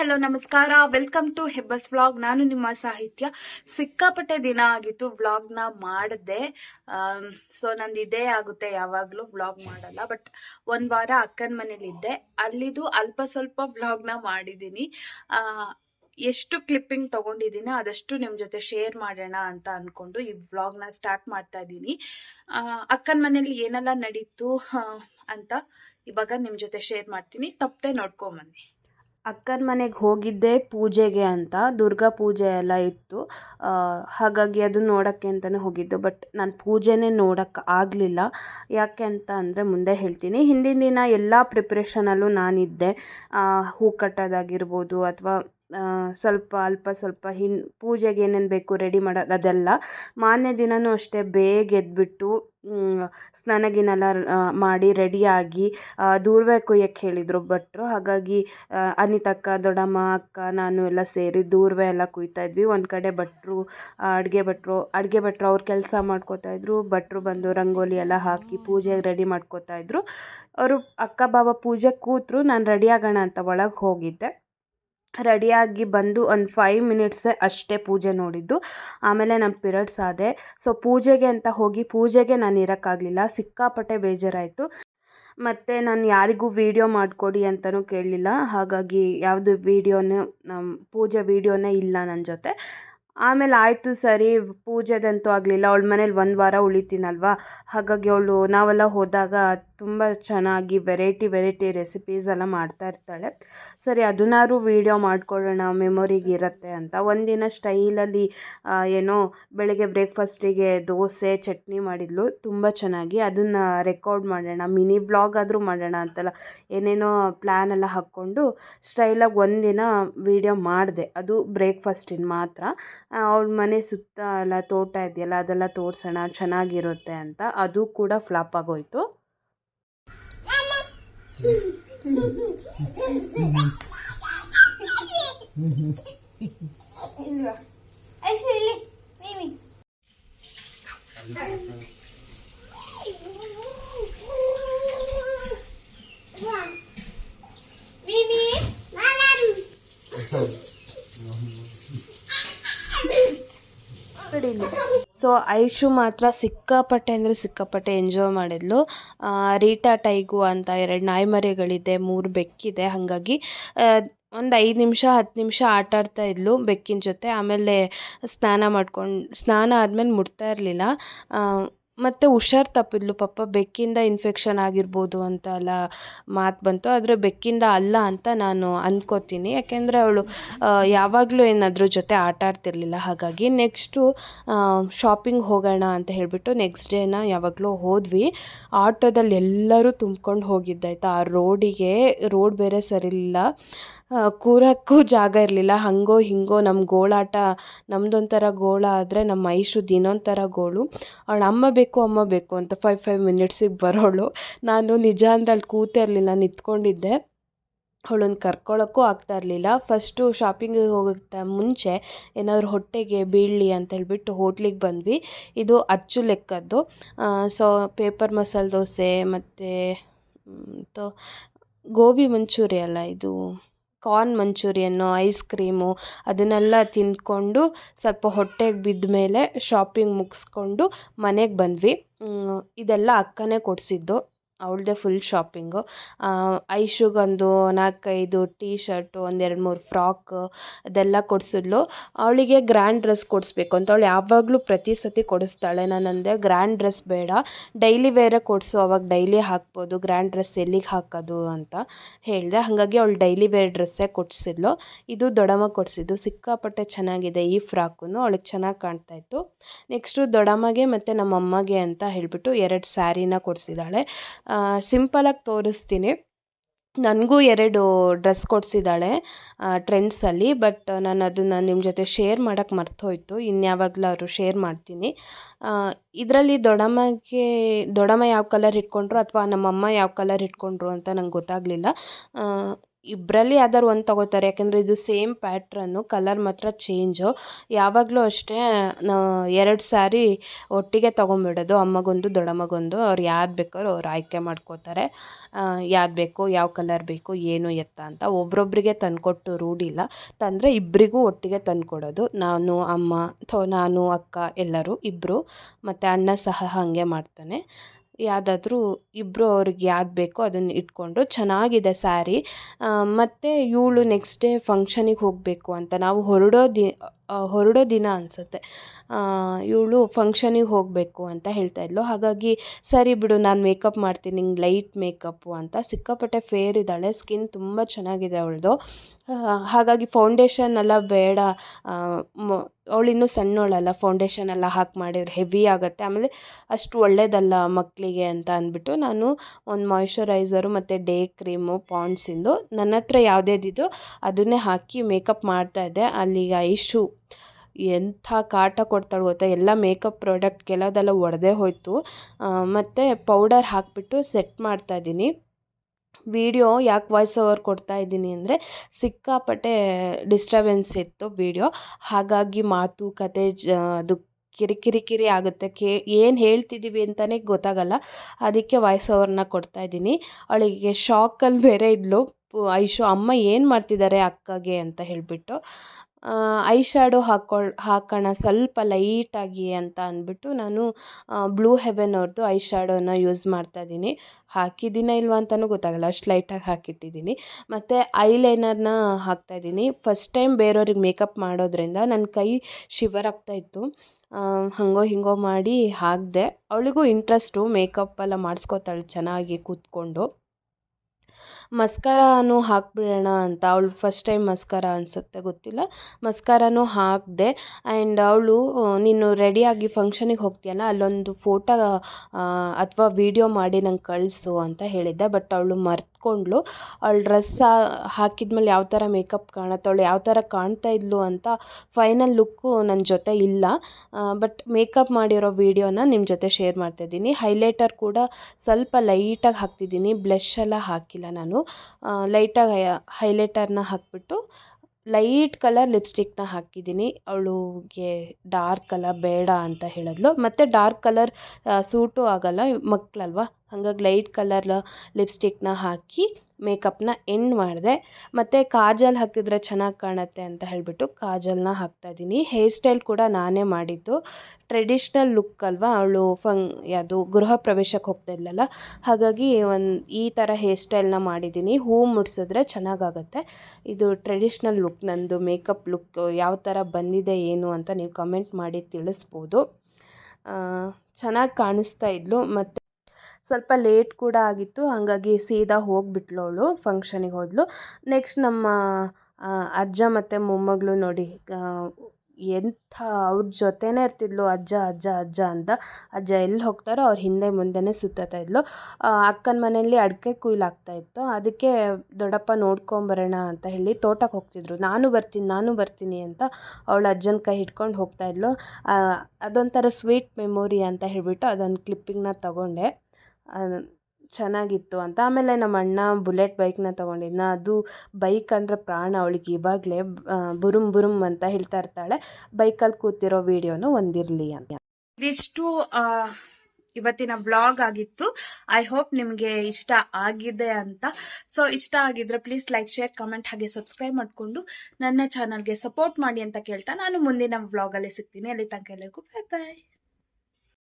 Hello, ನಮಸ್ಕಾರ. Welcome to ಹೆಬ್ಬಸ್ vlog ನಾನು ನಿಮ್ಮ ಸಾಹಿತ್ಯ. ಸಿಕ್ಕಾಪಟ್ಟೆ ದಿನ ಆಗಿತ್ತು ವ್ಲಾಗ್ನ ಮಾಡಿದೆ. ಸೊ ನಂದು ಇದೇ ಆಗುತ್ತೆ ಯಾವಾಗಲೂ ವ್ಲಾಗ್ ಮಾಡಲ್ಲ. ಬಟ್ ಒಂದು ವಾರ ಅಕ್ಕನ ಮನೇಲಿದ್ದೆ ಅಲ್ಲಿದು ಅಲ್ಪ ಸ್ವಲ್ಪ ವ್ಲಾಗ್ನ ಮಾಡಿದ್ದೀನಿ ಎಷ್ಟು ಕ್ಲಿಪ್ಪಿಂಗ್ ತಗೊಂಡಿದ್ದೀನಿ ಅದಷ್ಟು ನಿಮ್ಮ ಜೊತೆ ಶೇರ್ ಮಾಡೋಣ ಅಂತ ಅಂದ್ಕೊಂಡು ಈ ವ್ಲಾಗ್ನ ಸ್ಟಾರ್ಟ್ ಮಾಡ್ತಾ ಇದ್ದೀನಿ ಅಕ್ಕನ ಮನೇಲಿ ಏನೆಲ್ಲ ನಡೀತು ಅಂತ ಇವಾಗ ನಿಮ್ಮ ಜೊತೆ ಶೇರ್ ಮಾಡ್ತೀನಿ. ತಪ್ಪದೆ ನೋಡ್ಕೊಂಬನ್ನಿ ಅಕ್ಕನ ಮನೆಗೆ ಹೋಗಿದ್ದೆ ಪೂಜೆಗೆ ಅಂತ. ದುರ್ಗಾ ಪೂಜೆ ಎಲ್ಲ ಇತ್ತು. ಹಾಗಾಗಿ ಅದು ನೋಡೋಕ್ಕೆ ಅಂತಲೇ ಹೋಗಿದ್ದು. ಬಟ್ ನಾನು ಪೂಜೆನೇ ನೋಡೋಕ್ಕೆ ಆಗಲಿಲ್ಲ. ಯಾಕೆ ಅಂತ ಅಂದರೆ ಮುಂದೆ ಹೇಳ್ತೀನಿ. ಹಿಂದಿನ ದಿನ ಎಲ್ಲ ಪ್ರಿಪ್ರೇಷನಲ್ಲೂ ನಾನಿದ್ದೆ. ಹೂ ಕಟ್ಟೋದಾಗಿರ್ಬೋದು ಅಥವಾ ಸ್ವಲ್ಪ ಅಲ್ಪ ಸ್ವಲ್ಪ ಹಿನ್, ಪೂಜೆಗೆ ಏನೇನು ಬೇಕು ರೆಡಿ ಮಾಡೋದು ಅದೆಲ್ಲ. ಮಾರನೇ ದಿನವೂ ಅಷ್ಟೇ ಬೇಗ ಎದ್ಬಿಟ್ಟು ಸ್ನಾನ ಮಾಡಿ ರೆಡಿಯಾಗಿ ದೂರ್ವೆ ಕೊಯ್ಯಕ್ಕೆ ಹೇಳಿದರು ಭಟ್ರು. ಹಾಗಾಗಿ ಅನಿತಕ್ಕ, ದೊಡ್ಡಮ್ಮ, ಅಕ್ಕ, ನಾನು ಎಲ್ಲ ಸೇರಿ ದೂರ್ವೆ ಎಲ್ಲ ಕುಯ್ತಾ ಇದ್ವಿ. ಒಂದು ಕಡೆ ಭಟ್ರು ಅಡುಗೆ ಭಟ್ರು ಅಡುಗೆ ಭಟ್ರು ಅವ್ರು ಕೆಲಸ ಮಾಡ್ಕೋತಾ ಇದ್ರು. ಭಟ್ರು ಬಂದು ರಂಗೋಲಿ ಎಲ್ಲ ಹಾಕಿ ಪೂಜೆಗೆ ರೆಡಿ ಮಾಡ್ಕೋತಾ ಇದ್ರು. ಅವರು ಅಕ್ಕ ಬಾಬಾ ಪೂಜೆ ಕೂತರು, ನಾನು ರೆಡಿ ಆಗೋಣ ಅಂತ ಒಳಗೆ ಹೋಗಿದ್ದೆ. ರೆಡಿಯಾಗಿ ಬಂದು ಒಂದು ಫೈವ್ ಮಿನಿಟ್ಸೇ ಅಷ್ಟೇ ಪೂಜೆ ನೋಡಿದ್ದು. ಆಮೇಲೆ ನಾನು ಪಿರಿಯಡ್ಸ್ ಆದೆ. ಸೊ ಪೂಜೆಗೆ ಅಂತ ಹೋಗಿ ಪೂಜೆಗೆ ನಾನು ಇರೋಕ್ಕಾಗಲಿಲ್ಲ. ಸಿಕ್ಕಾಪಟ್ಟೆ ಬೇಜಾರಾಯಿತು. ಮತ್ತು ನಾನು ಯಾರಿಗೂ ವೀಡಿಯೋ ಮಾಡಿಕೊಡಿ ಅಂತಲೂ ಕೇಳಲಿಲ್ಲ. ಹಾಗಾಗಿ ಯಾವುದು ವೀಡಿಯೋನೇ ನಮ್ಮ ಪೂಜೆ ವೀಡಿಯೋನೇ ಇಲ್ಲ ನನ್ನ ಜೊತೆ. ಆಮೇಲೆ ಆಯಿತು ಸರಿ, ಪೂಜೆದಂತೂ ಆಗಲಿಲ್ಲ. ಅವಳ ಮನೇಲಿ ಒಂದು ವಾರ ಉಳಿತೀನಲ್ವಾ? ಹಾಗಾಗಿ ಅವಳು ನಾವೆಲ್ಲ ಹೋದಾಗ ತುಂಬ ಚೆನ್ನಾಗಿ ವೆರೈಟಿ ವೆರೈಟಿ ರೆಸಿಪೀಸ್ ಎಲ್ಲ ಮಾಡ್ತಾ ಇರ್ತಾಳೆ. ಸರಿ ಅದನ್ನಾರು ವೀಡಿಯೋ ಮಾಡ್ಕೊಳ್ಳೋಣ ಮೆಮೊರಿಗೆ ಇರುತ್ತೆ ಅಂತ. ಒಂದಿನ ಸ್ಟೈಲಲ್ಲಿ ಏನೋ ಬೆಳಗ್ಗೆ ಬ್ರೇಕ್ಫಾಸ್ಟಿಗೆ ದೋಸೆ, ಚಟ್ನಿ ಮಾಡಿದ್ಲು. ತುಂಬ ಚೆನ್ನಾಗಿ. ಅದನ್ನು ರೆಕಾರ್ಡ್ ಮಾಡೋಣ ಮಿನಿ ಬ್ಲಾಗ್ ಆದರೂ ಮಾಡೋಣ ಅಂತೆಲ್ಲ. ಏನೇನೋ ಪ್ಲ್ಯಾನ್ ಎಲ್ಲ ಹಾಕ್ಕೊಂಡು ಸ್ಟೈಲಾಗಿ ಒಂದಿನ ವೀಡಿಯೋ ಮಾಡಿದೆ. ಅದು ಬ್ರೇಕ್ಫಾಸ್ಟಿನ ಮಾತ್ರ. ಅವಳ ಮನೆ ಸುತ್ತ ಎಲ್ಲ ತೋಟ ಇದೆಯಲ್ಲ, ಅದೆಲ್ಲ ತೋರಿಸೋಣ, ಚೆನ್ನಾಗಿರುತ್ತೆ ಅಂತ. ಅದು ಕೂಡ ಫ್ಲಾಪ್ ಆಗೋಯ್ತು. ಐಶು ಇಲ್ಲಿ ಮೀಮಿ ಮೀಮಿ ಸೊ ಐಶು ಮಾತ್ರ ಸಿಕ್ಕಾಪಟ್ಟೆ ಅಂದರೆ ಸಿಕ್ಕಾಪಟ್ಟೆ ಎಂಜಾಯ್ ಮಾಡಿದ್ಲು. ರೀಟಾ, ಟೈಗು ಅಂತ ಎರಡು ನಾಯಿ ಮರಿಗಳಿದೆ ಮೂರು ಬೆಕ್ಕಿದೆ. ಹಾಗಾಗಿ ಒಂದು ಐದು ನಿಮಿಷ, ಹತ್ತು ನಿಮಿಷ ಆಟ ಆಡ್ತಾ ಇದ್ಲು ಬೆಕ್ಕಿನ ಜೊತೆ. ಆಮೇಲೆ ಸ್ನಾನ ಮಾಡ್ಕೊಂಡು, ಸ್ನಾನ ಆದಮೇಲೆ ಮುಟ್ತಾ ಇರಲಿಲ್ಲ. ಮತ್ತು ಹುಷಾರ್ ತಪ್ಪಿದ್ಲು, ಪಾಪ ಬೆಕ್ಕಿಂದ ಇನ್ಫೆಕ್ಷನ್ ಆಗಿರ್ಬೋದು ಅಂತ ಎಲ್ಲ ಮಾತು ಬಂತು. ಆದರೆ ಬೆಕ್ಕಿಂದ ಅಲ್ಲ ಅಂತ ನಾನು ಅಂದ್ಕೋತೀನಿ ಯಾಕೆಂದರೆ ಅವಳು ಯಾವಾಗಲೂ ಏನು ಅದ್ರ ಜೊತೆ ಆಟ ಆಡ್ತಿರ್ಲಿಲ್ಲ. ಹಾಗಾಗಿ ನೆಕ್ಸ್ಟು ಶಾಪಿಂಗ್ ಹೋಗೋಣ ಅಂತ ಹೇಳಿಬಿಟ್ಟು ನೆಕ್ಸ್ಟ್ ಡೇನ ಯಾವಾಗಲೂ ಹೋದ್ವಿ. ಆಟೋದಲ್ಲಿ ಎಲ್ಲರೂ ತುಂಬ್ಕೊಂಡು ಹೋಗಿದ್ದಾಯ್ತಾ? ಆ ರೋಡಿಗೆ, ರೋಡ್ ಬೇರೆ ಸರಿಯಿಲ್ಲ. ಕೂರಕ್ಕೂ ಜಾಗ ಇರಲಿಲ್ಲ. ಹಂಗೋ ಹಿಂಗೋ ನಮ್ಮ ಗೋಳಾಟ ನಮ್ಮದೊಂಥರ ಗೋಳ ಆದರೆ ನಮ್ಮ ಐಶು ಇನ್ನೊಂಥರ ಗೋಳು. ಅವಳ, ಅಮ್ಮ, ಬೇಕು ಅಮ್ಮ ಬೇಕು ಅಂತ ಫೈವ್ ಫೈವ್ ಮಿನಿಟ್ಸಿಗೆ ಬರೋಳು. ನಾನು ನಿಜ ಅಂದರೆ ಅಲ್ಲಿ ಕೂತೇ ಇರಲಿಲ್ಲ, ನಿಂತ್ಕೊಂಡಿದ್ದೆ. ಅವಳನ್ನು ಕರ್ಕೊಳ್ಳೋಕ್ಕೂ ಆಗ್ತಾ ಇರಲಿಲ್ಲ. ಫಸ್ಟು ಶಾಪಿಂಗಿಗೆ ಹೋಗೋಕ್ಕಿಂತ ಮುಂಚೆ ಏನಾದರೂ ಹೊಟ್ಟೆಗೆ ಬೀಳಲಿ ಅಂತ ಹೇಳ್ಬಿಟ್ಟು ಹೋಟ್ಲಿಗೆ ಬಂದ್ವಿ. ಇದು ಅಚ್ಚು ಲೆಕ್ಕದ್ದು. ಸೊ ಪೇಪರ್ ಮಸಾಲೆ ದೋಸೆ ಮತ್ತು ಗೋಬಿ ಮಂಚೂರಿ ಅಲ್ಲ ಇದು. ಕಾರ್ನ್ ಮಂಚೂರಿಯನ್ನು, ಐಸ್ ಕ್ರೀಮು ಅದನ್ನೆಲ್ಲ ತಿಂದ್ಕೊಂಡು ಸ್ವಲ್ಪ ಹೊಟ್ಟೆಗೆ ಬಿದ್ದ ಮೇಲೆ ಶಾಪಿಂಗ್ ಮುಗಿಸ್ಕೊಂಡು ಮನೆಗೆ ಬಂದ್ವಿ. ಇದೆಲ್ಲ ಅಕ್ಕನೇ ಕೊಡಿಸಿದ್ದು. ಅವಳದೇ ಫುಲ್ ಶಾಪಿಂಗು ಐಶುಗೊಂದು ನಾಲ್ಕೈದು ಟೀ ಶರ್ಟು ಒಂದೆರಡು ಮೂರು ಫ್ರಾಕ್ ಅದೆಲ್ಲ ಕೊಡಿಸಿದ್ಲು. ಅವಳಿಗೆ ಗ್ರ್ಯಾಂಡ್ ಡ್ರೆಸ್ ಕೊಡಿಸ್ಬೇಕು ಅಂತ ಅವಳು ಯಾವಾಗಲೂ ಪ್ರತಿ ಸತಿ ಕೊಡಿಸ್ತಾಳೆ. ನಾನು ಅಂದೆ ಗ್ರ್ಯಾಂಡ್ ಡ್ರೆಸ್ ಬೇಡ. ಡೈಲಿ ವೇರೇ ಕೊಡಿಸು, ಅವಾಗ ಡೈಲಿ ಹಾಕ್ಬೋದು. ಗ್ರ್ಯಾಂಡ್ ಡ್ರೆಸ್ ಎಲ್ಲಿಗೆ ಹಾಕೋದು ಅಂತ ಹೇಳಿದೆ. ಹಾಗಾಗಿ ಅವಳು ಡೈಲಿ ವೇರ್ ಡ್ರೆಸ್ಸೇ ಕೊಡಿಸಿದ್ಲು. ಇದು ದೊಡಮ್ಮ ಕೊಡಿಸಿದ್ದು. ಸಿಕ್ಕಾಪಟ್ಟೆ ಚೆನ್ನಾಗಿದೆ ಈ ಫ್ರಾಕು ಅವಳಿಗೆ ಚೆನ್ನಾಗಿ ಕಾಣ್ತಾ ಇತ್ತು. ನೆಕ್ಸ್ಟು ದೊಡಮ್ಮಗೆ ಮತ್ತು ನಮ್ಮಮ್ಮಗೆ ಅಂತ ಹೇಳಿಬಿಟ್ಟು ಎರಡು ಸ್ಯಾರಿನ ಕೊಡಿಸಿದ್ದಾಳೆ ಸಿಂಪಲಾಗಿ ತೋರಿಸ್ತೀನಿ. ನನಗೂ ಎರಡು ಡ್ರೆಸ್ ಕೊಡಿಸಿದ್ದಾಳೆ ಟ್ರೆಂಡ್ಸಲ್ಲಿ ಬಟ್ ನಾನು ಅದನ್ನು ನಿಮ್ಮ ಜೊತೆ ಶೇರ್ ಮಾಡೋಕ್ಕೆ ಮರ್ತೋಯ್ತು. ಅವರು ಶೇರ್ ಮಾಡ್ತೀನಿ. ಇದರಲ್ಲಿ ದೊಡಮ್ಮಗೆ ದೊಡಮ್ಮ ಯಾವ ಕಲರ್ ಇಟ್ಕೊಂಡ್ರು ಅಥವಾ ನಮ್ಮಮ್ಮ ಯಾವ ಕಲರ್ ಇಟ್ಕೊಂಡ್ರು ಅಂತ ನಂಗೆ ಗೊತ್ತಾಗಲಿಲ್ಲ. ಇಬ್ಬರಲ್ಲಿ ಯಾವ್ದಾದ್ರು ಒಂದು ತೊಗೋತಾರೆ. ಯಾಕೆಂದರೆ ಇದು ಸೇಮ್ ಪ್ಯಾಟ್ರನ್ನು ಕಲರ್ ಮಾತ್ರ ಚೇಂಜು ಯಾವಾಗಲೂ ಅಷ್ಟೇ, ನಾ ಎರಡು ಸಾರಿ ಒಟ್ಟಿಗೆ ತೊಗೊಂಬಿಡೋದು ಅಮ್ಮಗೊಂದು, ದೊಡ್ಡಮ್ಮಗೊಂದು, ಅವ್ರು ಯಾವ್ದು ಬೇಕಾದ್ರೂ ಅವ್ರು ಆಯ್ಕೆ ಮಾಡ್ಕೋತಾರೆ. ಯಾವ್ದು ಬೇಕು, ಯಾವ ಕಲರ್ ಬೇಕು, ಏನು ಎತ್ತ ಅಂತ. ಒಬ್ರೊಬ್ರಿಗೆ ತಂದುಕೊಟ್ಟು ರೂಢಿಲ್ಲ ತಂದರೆ ಇಬ್ಬರಿಗೂ ಒಟ್ಟಿಗೆ ತಂದುಕೊಡೋದು. ನಾನು, ಅಮ್ಮ ಅಥವಾ ನಾನು, ಅಕ್ಕ ಎಲ್ಲರೂ ಇಬ್ಬರು ಮತ್ತು ಅಣ್ಣ ಸಹ ಹಾಗೆ ಮಾಡ್ತಾನೆ. ಯಾವುದಾದ್ರೂ ಇಬ್ಬರು ಅವ್ರಿಗೆ ಯಾವ್ದು ಬೇಕೋ ಅದನ್ನು ಇಟ್ಕೊಂಡ್ರು ಚೆನ್ನಾಗಿದೆ ಸ್ಯಾರಿ. ಮತ್ತು ಇವಳು ನೆಕ್ಸ್ಟ್ ಡೇ ಫಂಕ್ಷನಿಗೆ ಹೋಗಬೇಕು ಅಂತ. ನಾವು ಹೊರಡೋ ದಿ ಹೊರಡೋ ದಿನ ಅನಿಸುತ್ತೆ. ಇವಳು ಫಂಕ್ಷನಿಗೆ ಹೋಗಬೇಕು ಅಂತ ಹೇಳ್ತಾ ಇದ್ಲು. ಹಾಗಾಗಿ, ಸರಿ ಬಿಡು, ನಾನು ಮೇಕಪ್ ಮಾಡ್ತೀನಿ ಹಿಂಗೆ ಲೈಟ್ ಮೇಕಪ್ಪು ಅಂತ ಸಿಕ್ಕಾಪಟ್ಟೆ ಫೇರ್ ಇದ್ದಾಳೆ. ಸ್ಕಿನ್ ತುಂಬ ಚೆನ್ನಾಗಿದೆ ಅವಳದು. ಹಾಗಾಗಿ ಫೌಂಡೇಶನ್ ಎಲ್ಲ ಬೇಡ. ಅವಳಿನ್ನೂ ಸಣ್ಣವಳಲ್ಲ ಫೌಂಡೇಶನ್ ಎಲ್ಲ ಹಾಕಿ ಮಾಡಿದ್ರೆ ಹೆವಿ ಆಗುತ್ತೆ. ಆಮೇಲೆ ಅಷ್ಟು ಒಳ್ಳೇದಲ್ಲ ಮಕ್ಕಳಿಗೆ ಅಂತ ಅಂದ್ಬಿಟ್ಟು ನಾನು ಒಂದು ಮಾಯ್ಶ್ಚರೈಸರು ಮತ್ತು ಡೇ ಕ್ರೀಮು ಪಾಂಡ್ಸಿಂದು ನನ್ನ ಹತ್ರ ಯಾವುದೇದಿದ್ದು ಅದನ್ನೇ ಹಾಕಿ ಮೇಕಪ್ ಮಾಡ್ತಾಯಿದ್ದೆ ಅಲ್ಲಿಗೆ ಐಶು ಎಂಥ ಕಾಟ ಕೊಡ್ತಾಳೆ ಗೊತ್ತಾ? ಎಲ್ಲ ಮೇಕಪ್ ಪ್ರಾಡಕ್ಟ್ ಕೆಲವುದೆಲ್ಲ ಒಡೆದೇ ಹೋಯಿತು. ಮತ್ತು ಪೌಡರ್ ಹಾಕಿಬಿಟ್ಟು ಸೆಟ್ ಮಾಡ್ತಾಯಿದ್ದೀನಿ ವಿಡಿಯೋ ಯಾಕೆ ವಾಯ್ಸ್ ಓವರ್ ಕೊಡ್ತಾ ಇದ್ದೀನಿ ಅಂದರೆ ಸಿಕ್ಕಾಪಟ್ಟೆ ಡಿಸ್ಟರ್ಬೆನ್ಸ್ ಇತ್ತು ವಿಡಿಯೋ ಹಾಗಾಗಿ ಮಾತು, ಕತೆ, ಜ, ಅದು ಕಿರಿಕಿರಿ ಕಿರಿ ಆಗುತ್ತೆ. ಕೇ, ಏನು ಹೇಳ್ತಿದ್ದೀವಿ ಅಂತಲೇ ಗೊತ್ತಾಗಲ್ಲ. ಅದಕ್ಕೆ ವಾಯ್ಸ್ ಓವರ್ನ ಕೊಡ್ತಾ ಇದ್ದೀನಿ. ಅವಳಿಗೆ ಶಾಕಲ್ಲಿ ಬೇರೆ ಇದ್ಲು. ಐಶು, ಅಮ್ಮ ಏನು ಮಾಡ್ತಿದ್ದಾರೆ ಅಕ್ಕಗೆ ಅಂತ ಹೇಳಿಬಿಟ್ಟು. ಐ ಶ್ಯಾಡೋ ಹಾಕೊಳ್, ಹಾಕೋಣ, ಸ್ವಲ್ಪ ಲೈಟಾಗಿ ಅಂತ ಅಂದ್ಬಿಟ್ಟು ನಾನು ಬ್ಲೂ ಹೆವೆನ್ ಅವ್ರದ್ದು ಐ ಶ್ಯಾಡೋನ ಯೂಸ್ ಮಾಡ್ತಾ ಇದ್ದೀನಿ. ಹಾಕಿದ್ದೀನ ಇಲ್ವಾ ಅಂತಲೂ ಗೊತ್ತಾಗಲ್ಲ, ಅಷ್ಟು ಲೈಟಾಗಿ ಹಾಕಿಟ್ಟಿದ್ದೀನಿ. ಮತ್ತು ಐಲೈನರ್ನ ಹಾಕ್ತಾಯಿದ್ದೀನಿ ಫಸ್ಟ್ ಟೈಮ್ ಬೇರೆಯವ್ರಿಗೆ ಮೇಕಪ್ ಮಾಡೋದ್ರಿಂದ ನನ್ನ ಕೈ ಶಿವರ್ ಆಗ್ತಾಯಿತ್ತು ಹಾಗೋ ಹಿಂಗೋ ಮಾಡಿ ಹಾಕಿದೆ, ಅವಳಿಗೂ ಇಂಟ್ರೆಸ್ಟು ಮೇಕಪ್ ಎಲ್ಲ ಮಾಡಿಸ್ಕೋತಾಳೆ ಚೆನ್ನಾಗಿ ಕೂತ್ಕೊಂಡು. ಮಸ್ಕಾರಾನು ಹಾಕ್ಬಿಡೋಣ ಅಂತ ಅವಳು ಫಸ್ಟ್ ಟೈಮ್ ಮಸ್ಕಾರ ಅನಿಸುತ್ತೆ ಗೊತ್ತಿಲ್ಲ. ಮಸ್ಕಾರನೂ ಹಾಕಿದೆ ಆ್ಯಂಡ್ ಅವಳು ನೀನು ರೆಡಿಯಾಗಿ ಫಂಕ್ಷನಿಗೆ ಹೋಗ್ತೀಯಲ್ಲ, ಅಲ್ಲೊಂದು ಫೋಟೋ ಅಥವಾ ವೀಡಿಯೋ ಮಾಡಿ ನಂಗೆ ಕಳಿಸು ಅಂತ ಹೇಳಿದ್ದೆ. ಬಟ್ ಅವಳು ಮರ್ತ್ಕೊಂಡ್ಳು. ಅವಳು ಡ್ರೆಸ್ ಹಾಕಿದ್ಮೇಲೆ ಯಾವ ಥರ ಮೇಕಪ್ ಕಾಣುತ್ತೆ, ಅವಳು ಯಾವ ಥರ ಕಾಣ್ತಾ ಇದ್ಲು ಅಂತ ಫೈನಲ್ ಲುಕ್ಕು ನನ್ನ ಜೊತೆ ಇಲ್ಲ. ಬಟ್ ಮೇಕಪ್ ಮಾಡಿರೋ ವೀಡಿಯೋನ ನಿಮ್ಮ ಜೊತೆ ಶೇರ್ ಮಾಡ್ತಾಯಿದ್ದೀನಿ ಹೈಲೈಟರ್ ಕೂಡ ಸ್ವಲ್ಪ ಲೈಟಾಗಿ ಹಾಕ್ತಿದ್ದೀನಿ. ಬ್ಲಷ್ ಎಲ್ಲ ಹಾಕಿಲ್ಲ ನಾನು. ಲೈಟಾಗಿ ಹೈಲೈಟರ್ನ ಹಾಕಿಬಿಟ್ಟು ಲೈಟ್ ಕಲರ್ ಲಿಪ್ಸ್ಟಿಕ್ನ ಹಾಕಿದ್ದೀನಿ. ಅವಳಿಗೆ ಡಾರ್ಕ್ ಕಲರ್ ಬೇಡ ಅಂತ ಹೇಳಿದ್ಲು. ಮತ್ತು ಡಾರ್ಕ್ ಕಲರ್ ಸೂಟು ಆಗೋಲ್ಲ, ಮಕ್ಕಳಲ್ವ? ಹಾಗಾಗಿ ಲೈಟ್ ಕಲರ್ ಲಿಪ್ಸ್ಟಿಕ್ನ ಹಾಕಿ ಮೇಕಪ್ನ ಎಂಡ್ ಮಾಡಿದೆ. ಮತ್ತು ಕಾಜಲ್ ಹಾಕಿದ್ರೆ ಚೆನ್ನಾಗಿ ಕಾಣುತ್ತೆ ಅಂತ ಹೇಳಿಬಿಟ್ಟು ಕಾಜಲ್ನ ಹಾಕ್ತಾಯಿದ್ದೀನಿ ಹೇರ್ ಸ್ಟೈಲ್ ಕೂಡ ನಾನೇ ಮಾಡಿದ್ದು. ಟ್ರೆಡಿಷ್ನಲ್ ಲುಕ್ ಅಲ್ವಾ? ಅವಳು ಫಂಗ್ ಯಾವುದು ಗೃಹ ಪ್ರವೇಶಕ್ಕೆ ಹೋಗ್ತಾ ಇದ್ಲಲ್ಲ? ಹಾಗಾಗಿ ಒಂದು ಈ ಥರ ಹೇರ್ ಸ್ಟೈಲ್ನ ಮಾಡಿದ್ದೀನಿ. ಹೂ ಮುಡಿಸಿದ್ರೆ ಚೆನ್ನಾಗಾಗತ್ತೆ. ಇದು ಟ್ರೆಡಿಷ್ನಲ್ ಲುಕ್ ನಂದು. ಮೇಕಪ್ ಲುಕ್ ಯಾವ ಥರ ಬಂದಿದೆ, ಏನು ಅಂತ ನೀವು ಕಮೆಂಟ್ ಮಾಡಿ ತಿಳಿಸ್ಬೋದು. ಚೆನ್ನಾಗಿ ಕಾಣಿಸ್ತಾ ಇದ್ಲು. ಮತ್ತು ಸ್ವಲ್ಪ ಲೇಟ್ ಕೂಡ ಆಗಿತ್ತು. ಹಾಗಾಗಿ ಸೀದಾ ಹೋಗಿಬಿಟ್ಲು ಅವಳು ಫಂಕ್ಷನಿಗೆ ಹೋದಳು ನೆಕ್ಸ್ಟ್ ನಮ್ಮ ಅಜ್ಜ ಮತ್ತು ಮೊಮ್ಮಗಳು ನೋಡಿ ಎಂಥ ಅವ್ರ ಜೊತೆನೇ ಇರ್ತಿದ್ಲು. ಅಜ್ಜ ಅಜ್ಜ ಅಜ್ಜ ಅಂತ. ಅಜ್ಜ ಎಲ್ಲಿ ಹೋಗ್ತಾರೋ ಅವ್ರ ಹಿಂದೆ ಮುಂದೆನೇ ಸುತ್ತತಾ ಇದ್ಲು. ಅಕ್ಕನ ಮನೆಯಲ್ಲಿ ಅಡಿಕೆ ಕುಯ್ಲಾಗ್ತಾ ಇತ್ತು. ಅದಕ್ಕೆ ದೊಡ್ಡಪ್ಪ ನೋಡ್ಕೊಂಬರೋಣ ಅಂತ ಹೇಳಿ ತೋಟಕ್ಕೆ ಹೋಗ್ತಿದ್ರು. ನಾನು ಬರ್ತೀನಿ ನಾನು ಬರ್ತೀನಿ ಅಂತ ಅವಳು ಅಜ್ಜನ ಕೈ ಹಿಡ್ಕೊಂಡು ಹೋಗ್ತಾ ಇದ್ಲು. ಅದೊಂಥರ ಸ್ವೀಟ್ ಮೆಮೊರಿ ಅಂತ ಹೇಳಿಬಿಟ್ಟು ಅದೊಂದು ಕ್ಲಿಪ್ಪಿಂಗ್ನ ತಗೊಂಡೆ. ಚೆನ್ನಾಗಿತ್ತು ಅಂತ. ಆಮೇಲೆ ನಮ್ಮ ಅಣ್ಣ ಬುಲೆಟ್ ಬೈಕ್ನ ತೊಗೊಂಡಿದ್ನ. ಅದು ಬೈಕ್ ಅಂದರೆ ಪ್ರಾಣ ಅವಳಿಗೆ ಇವಾಗಲೇ ಬುರುಮ್ ಬುರುಮ್ ಅಂತ ಹೇಳ್ತಾ ಇರ್ತಾಳೆ. ಬೈಕಲ್ಲಿ ಕೂತಿರೋ ವಿಡಿಯೋನು ಒಂದಿರಲಿ ಅಂತ. ಇದಿಷ್ಟು ಇವತ್ತಿನ ಬ್ಲಾಗ್ ಆಗಿತ್ತು. ಐ ಹೋಪ್ ನಿಮಗೆ ಇಷ್ಟ ಆಗಿದೆ ಅಂತ. ಸೊ, ಇಷ್ಟ ಆಗಿದ್ರೆ ಪ್ಲೀಸ್ ಲೈಕ್, ಶೇರ್, ಕಮೆಂಟ್ ಹಾಗೆ ಸಬ್ಸ್ಕ್ರೈಬ್ ಮಾಡಿಕೊಂಡು ನನ್ನ ಚಾನಲ್ಗೆ ಸಪೋರ್ಟ್ ಮಾಡಿ ಅಂತ ಕೇಳ್ತಾ ನಾನು ಮುಂದಿನ ವ್ಲಾಗಲ್ಲಿ ಸಿಗ್ತೀನಿ. ಅಲ್ಲಿ ತನಕ ಎಲ್ಲರಿಗೂ ಬಾಯ್ ಬಾಯ್